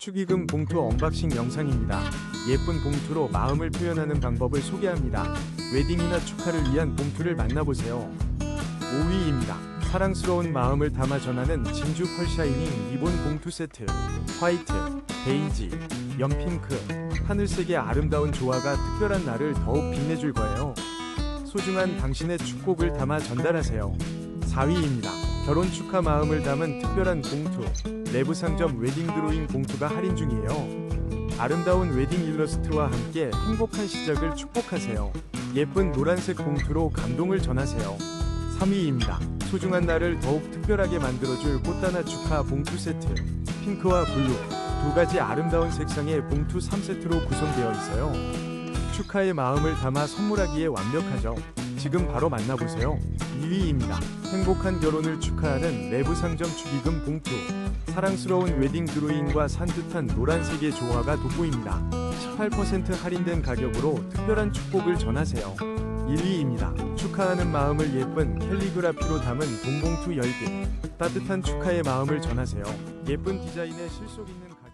축의금 봉투 언박싱 영상입니다. 예쁜 봉투로 마음을 표현하는 방법을 소개합니다. 웨딩이나 축하를 위한 봉투를 만나보세요. 5위입니다. 사랑스러운 마음을 담아 전하는 진주 펄샤이닝 리본 봉투 세트. 화이트, 베이지, 연핑크, 하늘색의 아름다운 조화가 특별한 날을 더욱 빛내줄 거예요. 소중한 당신의 축복을 담아 전달하세요. 4위입니다. 결혼 축하 마음을 담은 특별한 봉투. 내부 상점 웨딩 드로잉 봉투가 할인 중이에요. 아름다운 웨딩 일러스트와 함께 행복한 시작을 축복하세요. 예쁜 노란색 봉투로 감동을 전하세요. 3위입니다. 소중한 날을 더욱 특별하게 만들어줄 꽃다나 축하 봉투 세트. 핑크와 블루 두 가지 아름다운 색상의 봉투 3세트로 구성되어 있어요. 축하의 마음을 담아 선물하기에 완벽하죠. 지금 바로 만나보세요. 2위입니다. 행복한 결혼을 축하하는 내부 상점 축의금 봉투. 사랑스러운 웨딩 드로잉과 산뜻한 노란색의 조화가 돋보입니다. 18% 할인된 가격으로 특별한 축복을 전하세요. 1위입니다. 축하하는 마음을 예쁜 캘리그라피로 담은 동봉투 10개. 따뜻한 축하의 마음을 전하세요. 예쁜 디자인에 실속 있는 가격.